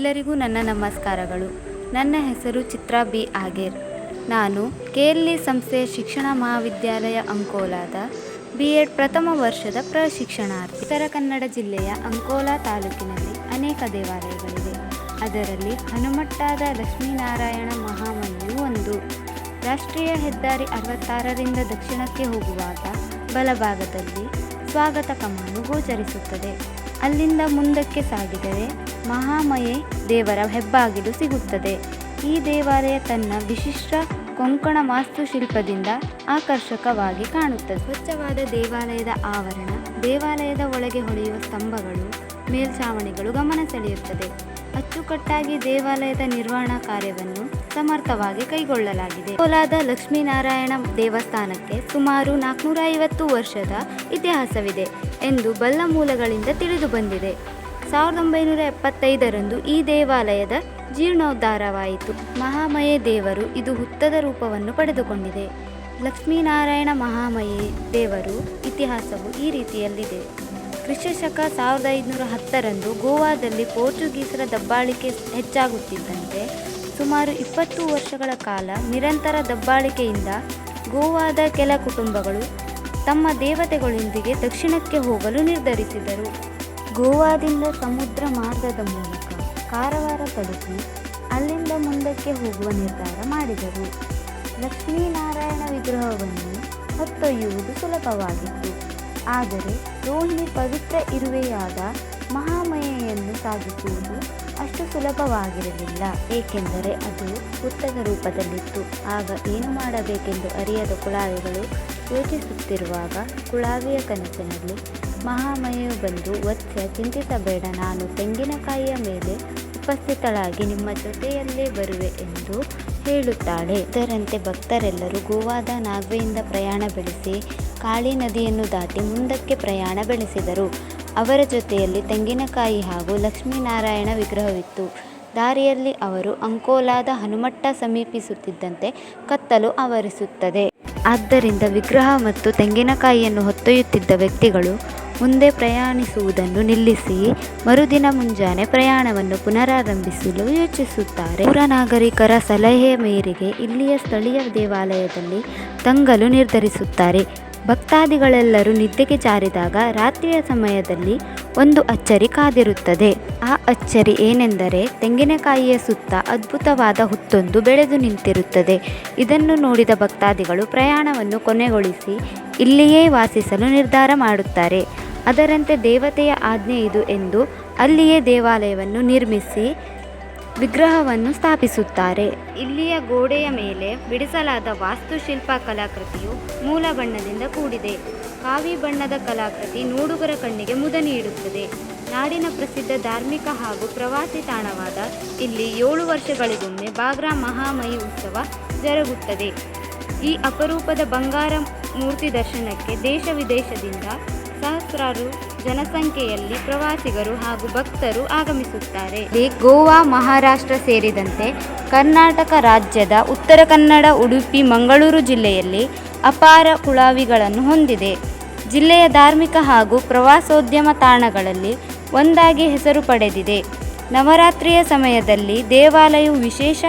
ಎಲ್ಲರಿಗೂ ನನ್ನ ನಮಸ್ಕಾರಗಳು. ನನ್ನ ಹೆಸರು ಚಿತ್ರಾ ಬಿ ಆಗೇರ್. ನಾನು ಕೆ ಎಲ್ ಇ ಸಂಸ್ಥೆಯ ಶಿಕ್ಷಣ ಮಹಾವಿದ್ಯಾಲಯ ಅಂಕೋಲಾದ ಬಿ ಎಡ್ ಪ್ರಥಮ ವರ್ಷದ ಪ್ರಶಿಕ್ಷಣಾರ್ಥಿ. ಉತ್ತರ ಕನ್ನಡ ಜಿಲ್ಲೆಯ ಅಂಕೋಲಾ ತಾಲೂಕಿನಲ್ಲಿ ಅನೇಕ ದೇವಾಲಯಗಳಿವೆ. ಅದರಲ್ಲಿ ಹನುಮಟ್ಟಾದ ಲಕ್ಷ್ಮೀನಾರಾಯಣ ಮಹಾಮನೆಯು ಒಂದು. ರಾಷ್ಟ್ರೀಯ ಹೆದ್ದಾರಿ ಅರವತ್ತಾರರಿಂದ ದಕ್ಷಿಣಕ್ಕೆ ಹೋಗುವಾಗ ಬಲಭಾಗದಲ್ಲಿ ಸ್ವಾಗತ ಕಮಾನು ಗೋಚರಿಸುತ್ತದೆ. ಅಲ್ಲಿಂದ ಮುಂದಕ್ಕೆ ಸಾಗಿದರೆ ಮಹಾಮಯೆ ದೇವರ ಹೆಬ್ಬಾಗಿಲು ಸಿಗುತ್ತದೆ. ಈ ದೇವಾಲಯ ತನ್ನ ವಿಶಿಷ್ಟ ಕೊಂಕಣ ವಾಸ್ತುಶಿಲ್ಪದಿಂದ ಆಕರ್ಷಕವಾಗಿ ಕಾಣುತ್ತದೆ. ಸ್ವಚ್ಛವಾದ ದೇವಾಲಯದ ಆವರಣ, ದೇವಾಲಯದ ಒಳಗೆ ಹೊಳೆಯುವ ಸ್ತಂಭಗಳು ಮೇಲ್ಛಾವಣಿಗಳು ಗಮನ ಸೆಳೆಯುತ್ತದೆ. ಅಚ್ಚುಕಟ್ಟಾಗಿ ದೇವಾಲಯದ ನಿರ್ವಹಣಾ ಕಾರ್ಯವನ್ನು ಸಮರ್ಥವಾಗಿ ಕೈಗೊಳ್ಳಲಾಗಿದೆ. ಕೋಲಾದ ಲಕ್ಷ್ಮೀನಾರಾಯಣ ದೇವಸ್ಥಾನಕ್ಕೆ ಸುಮಾರು ನಾಲ್ಕುನೂರ ಐವತ್ತು ವರ್ಷದ ಇತಿಹಾಸವಿದೆ ಎಂದು ಬಲ್ಲ ಮೂಲಗಳಿಂದ ತಿಳಿದು ಬಂದಿದೆ. ಸಾವಿರದ ಒಂಬೈನೂರ ಎಪ್ಪತ್ತೈದರಂದು ಈ ದೇವಾಲಯದ ಜೀರ್ಣೋದ್ಧಾರವಾಯಿತು. ಮಹಾಮಯೆ ದೇವರು ಇದು ಹುತ್ತದ ರೂಪವನ್ನು ಪಡೆದುಕೊಂಡಿದೆ. ಲಕ್ಷ್ಮೀನಾರಾಯಣ ಮಹಾಮಯೆ ದೇವರು ಇತಿಹಾಸವು ಈ ರೀತಿಯಲ್ಲಿದೆ. ಕ್ರಿಸ್ತಶಕ ಸಾವಿರದ ಐದುನೂರ ಹತ್ತರಂದು ಗೋವಾದಲ್ಲಿ ಪೋರ್ಚುಗೀಸರ ದಬ್ಬಾಳಿಕೆ ಹೆಚ್ಚಾಗುತ್ತಿದ್ದಂತೆ ಸುಮಾರು ಇಪ್ಪತ್ತು ವರ್ಷಗಳ ಕಾಲ ನಿರಂತರ ದಬ್ಬಾಳಿಕೆಯಿಂದ ಗೋವಾದ ಕೆಲ ಕುಟುಂಬಗಳು ತಮ್ಮ ದೇವತೆಗಳೊಂದಿಗೆ ದಕ್ಷಿಣಕ್ಕೆ ಹೋಗಲು ನಿರ್ಧರಿಸಿದರು. ಗೋವಾದಿಂದ ಸಮುದ್ರ ಮಾರ್ಗದ ಮೂಲಕ ಕಾರವಾರ ತಲುಪಿ ಅಲ್ಲಿಂದ ಮುಂದಕ್ಕೆ ಹೋಗುವ ನಿರ್ಧಾರ ಮಾಡಿದರು. ಲಕ್ಷ್ಮೀನಾರಾಯಣ ವಿಗ್ರಹವನ್ನು ಹೊತ್ತೊಯ್ಯುವುದು ಸುಲಭವಾಗಿತ್ತು. ಆದರೆ ರೋಹಿಣಿ ಪವಿತ್ರ ಇರುವೆಯಾದ ಮಹಾಮಯೆಯನ್ನು ಸಾಗಿಸುವುದು ಅಷ್ಟು ಸುಲಭವಾಗಿರಲಿಲ್ಲ. ಏಕೆಂದರೆ ಅದು ಹುತ್ತದ ರೂಪದಲ್ಲಿತ್ತು. ಆಗ ಏನು ಮಾಡಬೇಕೆಂದು ಅರಿಯದ ಕುಳಾವಿಗಳು ಯೋಚಿಸುತ್ತಿರುವಾಗ ಕುಳಾವಿಯ ಕನಸಿನಲ್ಲಿ ಮಹಾಮಯು ಬಂದು ವತ್ಸ್ಯ ಚಿಂತಿಸಬೇಡ, ನಾನು ತೆಂಗಿನಕಾಯಿಯ ಮೇಲೆ ಉಪಸ್ಥಿತಳಾಗಿ ನಿಮ್ಮ ಜೊತೆಯಲ್ಲೇ ಬರುವೆ ಎಂದು ಹೇಳುತ್ತಾಳೆ. ಇದರಂತೆ ಭಕ್ತರೆಲ್ಲರೂ ಗೋವಾದ ನಾಗ್ವೆಯಿಂದ ಪ್ರಯಾಣ ಬೆಳೆಸಿ ಕಾಳಿ ನದಿಯನ್ನು ದಾಟಿ ಮುಂದಕ್ಕೆ ಪ್ರಯಾಣ ಬೆಳೆಸಿದರು. ಅವರ ಜೊತೆಯಲ್ಲಿ ತೆಂಗಿನಕಾಯಿ ಹಾಗೂ ಲಕ್ಷ್ಮೀನಾರಾಯಣ ವಿಗ್ರಹವಿತ್ತು. ದಾರಿಯಲ್ಲಿ ಅವರು ಅಂಕೋಲಾದ ಹನುಮಟ್ಟ ಸಮೀಪಿಸುತ್ತಿದ್ದಂತೆ ಕತ್ತಲು ಆವರಿಸುತ್ತದೆ. ಆದ್ದರಿಂದ ವಿಗ್ರಹ ಮತ್ತು ತೆಂಗಿನಕಾಯಿಯನ್ನು ಹೊತ್ತೊಯ್ಯುತ್ತಿದ್ದ ವ್ಯಕ್ತಿಗಳು ಮುಂದೆ ಪ್ರಯಾಣಿಸುವುದನ್ನು ನಿಲ್ಲಿಸಿ ಮರುದಿನ ಮುಂಜಾನೆ ಪ್ರಯಾಣವನ್ನು ಪುನರಾರಂಭಿಸಲು ಯೋಚಿಸುತ್ತಾರೆ. ಪುರ ನಾಗರಿಕರ ಸಲಹೆಯ ಮೇರೆಗೆ ಇಲ್ಲಿಯ ಸ್ಥಳೀಯ ದೇವಾಲಯದಲ್ಲಿ ತಂಗಲು ನಿರ್ಧರಿಸುತ್ತಾರೆ. ಭಕ್ತಾದಿಗಳೆಲ್ಲರೂ ನಿದ್ದೆಗೆ ಜಾರಿದಾಗ ರಾತ್ರಿಯ ಸಮಯದಲ್ಲಿ ಒಂದು ಅಚ್ಚರಿ ಕಾದಿರುತ್ತದೆ. ಆ ಅಚ್ಚರಿ ಏನೆಂದರೆ ತೆಂಗಿನಕಾಯಿಯ ಸುತ್ತ ಅದ್ಭುತವಾದ ಹುತ್ತೊಂದು ಬೆಳೆದು ನಿಂತಿರುತ್ತದೆ. ಇದನ್ನು ನೋಡಿದ ಭಕ್ತಾದಿಗಳು ಪ್ರಯಾಣವನ್ನು ಕೊನೆಗೊಳಿಸಿ ಇಲ್ಲಿಯೇ ವಾಸಿಸಲು ನಿರ್ಧಾರ ಮಾಡುತ್ತಾರೆ. ಅದರಂತೆ ದೇವತೆಯ ಆಜ್ಞೆ ಇದು ಎಂದು ಅಲ್ಲಿಯೇ ದೇವಾಲಯವನ್ನು ನಿರ್ಮಿಸಿ ವಿಗ್ರಹವನ್ನು ಸ್ಥಾಪಿಸುತ್ತಾರೆ. ಇಲ್ಲಿಯ ಗೋಡೆಯ ಮೇಲೆ ಬಿಡಿಸಲಾದ ವಾಸ್ತುಶಿಲ್ಪ ಕಲಾಕೃತಿಯು ಮೂಲ ಬಣ್ಣದಿಂದ ಕೂಡಿದೆ. ಕಾವಿ ಬಣ್ಣದ ಕಲಾಕೃತಿ ನೋಡುಗರ ಕಣ್ಣಿಗೆ ಮುದ ನೀಡುತ್ತದೆ. ನಾಡಿನ ಪ್ರಸಿದ್ಧ ಧಾರ್ಮಿಕ ಹಾಗೂ ಪ್ರವಾಸಿ ತಾಣವಾದ ಇಲ್ಲಿ ಏಳು ವರ್ಷಗಳಿಗೊಮ್ಮೆ ಬಾಗ್ರಾ ಮಹಾಮಯಿ ಉತ್ಸವ ಜರುಗುತ್ತದೆ. ಈ ಅಪರೂಪದ ಬಂಗಾರ ಮೂರ್ತಿ ದರ್ಶನಕ್ಕೆ ದೇಶ ವಿದೇಶದಿಂದ ಸಹಸ್ರಾರು ಜನಸಂಖ್ಯೆಯಲ್ಲಿ ಪ್ರವಾಸಿಗರು ಹಾಗೂ ಭಕ್ತರು ಆಗಮಿಸುತ್ತಾರೆ. ಇಲ್ಲಿ ಗೋವಾ ಮಹಾರಾಷ್ಟ್ರ ಸೇರಿದಂತೆ ಕರ್ನಾಟಕ ರಾಜ್ಯದ ಉತ್ತರ ಕನ್ನಡ, ಉಡುಪಿ, ಮಂಗಳೂರು ಜಿಲ್ಲೆಯಲ್ಲಿ ಅಪಾರ ಕುಳಾವಿಗಳನ್ನು ಹೊಂದಿದೆ. ಜಿಲ್ಲೆಯ ಧಾರ್ಮಿಕ ಹಾಗೂ ಪ್ರವಾಸೋದ್ಯಮ ತಾಣಗಳಲ್ಲಿ ಒಂದಾಗಿ ಹೆಸರು ಪಡೆದಿದೆ. ನವರಾತ್ರಿಯ ಸಮಯದಲ್ಲಿ ದೇವಾಲಯವು ವಿಶೇಷ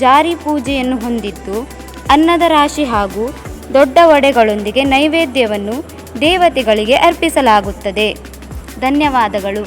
ಜಾರಿ ಪೂಜೆಯನ್ನು ಹೊಂದಿದ್ದು, ಅನ್ನದ ರಾಶಿ ಹಾಗೂ ದೊಡ್ಡ ಒಡೆಗಳೊಂದಿಗೆ ನೈವೇದ್ಯವನ್ನು ದೇವತೆಗಳಿಗೆ ಅರ್ಪಿಸಲಾಗುತ್ತದೆ. ಧನ್ಯವಾದಗಳು.